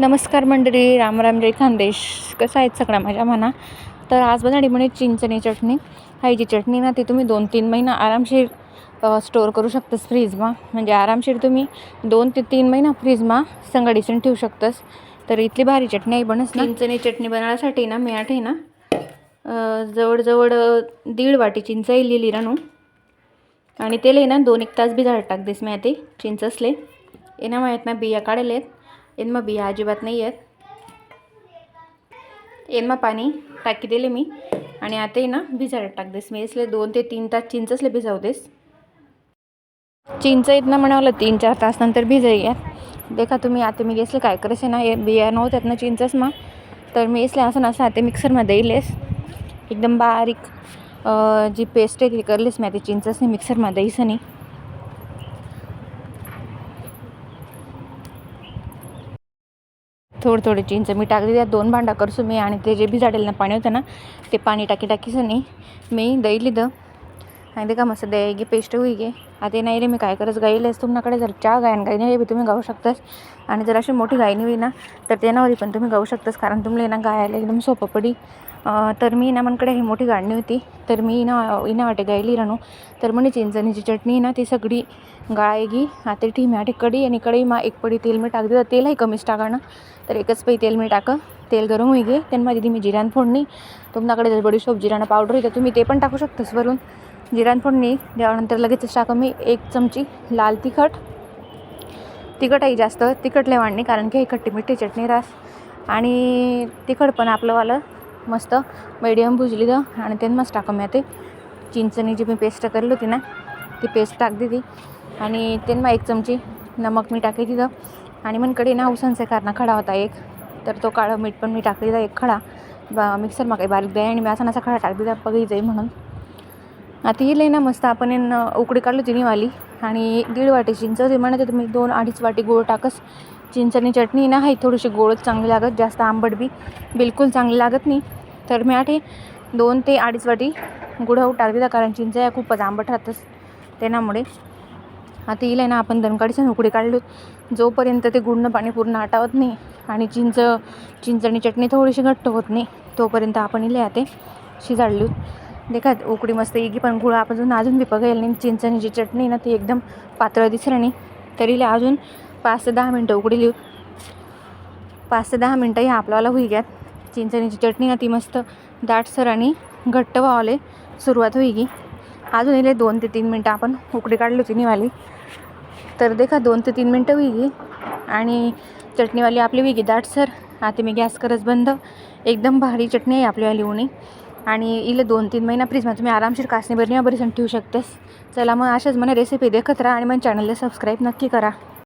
नमस्कार मंडळी राम जय खानदेश. कसं आहेत सगळ्या माझ्या म्हणा. तर आज बनाडी म्हणे चिंचणी चटणी. हाय जी चटणी ना ती तुम्ही दोन तीन महिना आरामशीर स्टोअर करू शकतास फ्रीजमा म्हणजे आरामशीर तुम्ही दोन ते तीन महिना फ्रीजमा संगडीसून ठेवू शकतास. तर इथली भारी चटणी आहे बनस चिंचणी चटणी बनवण्यासाठी ना मी आठ आहे ना जवळजवळ दीड वाटी चिंच लिहिली रानू. आणि तेल ना दोन एक तास बी झाड टाक देस मी ते चिंच असले. एना माहीत ना बिया काढले आहेत एनमा बिया अजिबात नाही आहेत एनमा पाणी टाकी दिले मी। आणि आता ना भिजायला टाक देस. मी इसले दोन ते तीन तास चिंचसले असले देस. चिंच येत ना म्हणावलं तीन चार तास नंतर भिजाई यात देखा तुम्ही आता मी घेसले काय करायचे ना हे बिया नव्हत्यात ना चिंचच मग तर मी इसले असं नसं आता मिक्सरमध्ये येईलेस एकदम बारीक जी पेस्ट आहे ती करलीस मी आता चिंचच नाही मिक्सरमध्ये येईस थोडं थोडं चिंच मी टाकली त्यात दोन भांडा करसो मी आणि ते जे भिजाडेल ना पाणी होतं ना ते पाणी टाकी टाकीचं नाही मी दही लिहिलं आणि ते का मस्त दही गे पेस्ट होई गे आता नाही रे मी काय करत गाईलेस तुमच्याकडे. जर चहा गायन गाई नाही बी तुम्ही गाऊ शकतास. आणि जर अशी मोठी गायनी होई ना तर त्यानावरी पण तुम्ही गाऊ शकतास. कारण तुम्हाला ना गायला एकदम सोपं पडी. तर मी ना मनकडे ही मोठी गाडणी होती. तर मी ना इना वाटे गायली रानू. तर म्हणे चिंचणीची चटणी ना ती सगळी गाळायगी आता ठी मी आठी कढी आणि कढई मा एक पडी तेल मी टाक तर तेलही कमीच टाका ना तर एकच पै तेल मी टाकं. तेल गरम होई गे त्यांमध्ये ती मी जिरान फोडणी. तुमच्याकडे जर बडीशोप जिराणं पावडर आहे तर तुम्ही ते पण टाकू शकतास वरून. जिरान फोडणी त्यानंतर लगेचच टाकं मी एक चमची लाल तिखट. तिखटही जास्त. तिखट लय वाढणी कारण की हे खट्टी मिठी चटणी रास. आणि तिखट पण आपलंवालं मस्त मीडियम भुजली द आणि त्यात मस्त टाकू मी ते चिंचणी जी मी पेस्ट करली होती ना ती पेस्ट टाक दिली आणि त्यांना एक चमची नमक मी टाकली तिथं आणि मनकडे ना उसनचे कारणा खडा होता एक. तर तो काळं मीठ पण मी टाकली एक खडा. बा मिक्सर मग काही बारीक द्या आणि मी असा असा खडा टाक दिला. बघी जाई म्हणून. आता ही ना मस्त. आपण इन उकडी काढली होती वाली आणि दीड वाटी चिंच. होती म्हणत तुम्ही दोन अडीच वाटी गोळ टाकस. चिंचणी चटणी ना हे थोडीशी गोळच चांगली लागत. जास्त आंबट बी बिलकुल चांगली लागत नाही. तर मी आठे दोन ते अडीच वाटी गुढाऊ टाक दिला कारण चिंच या खूपच आंबट राहतच त्यामुळे आता येईल ना आपण दणकाडीचं उकडी काढलो. जोपर्यंत ते गुडनं पाणी पूर्ण आटावत नाही आणि चिंच चिंचणी चटणी थोडीशी घट्ट होत नाही तोपर्यंत आपण इले आता शिजाडली. देखा उकडी मस्त येगी पण गुळ आपण अजून बी बघायला नाही. चिंचणीची चटणी ना ती एकदम पातळ दिसलं नाही. तरी अजून पाच ते दहा मिनटं उकडी लिहू. पाच ते दहा मिनटं ह्या आपल्याला होई घ्यात चिंचणीची चटणी ना ती मस्त दाटसर आणि घट्ट व्हावले सुरुवात होई गी. अजून इले दोन ते तीन मिनटं आपण उकडी काढली होती निवाली. तर देखा दोन ते तीन मिनटं होई गी. आणि चटणीवाली आपली होईगी दाटसर आता मी गॅस करच बंद. एकदम भारी चटणी आहे आपलीवाली उणी आणि इले दोन तीन महिना फ्रीजमध्ये तुम्ही आरामशीर कासणी बरणी बरीसन ठेवू शकतेस. चला मग अशाच मला रेसिपी देखत राहा आणि मग चॅनलला सबस्क्राईब नक्की करा.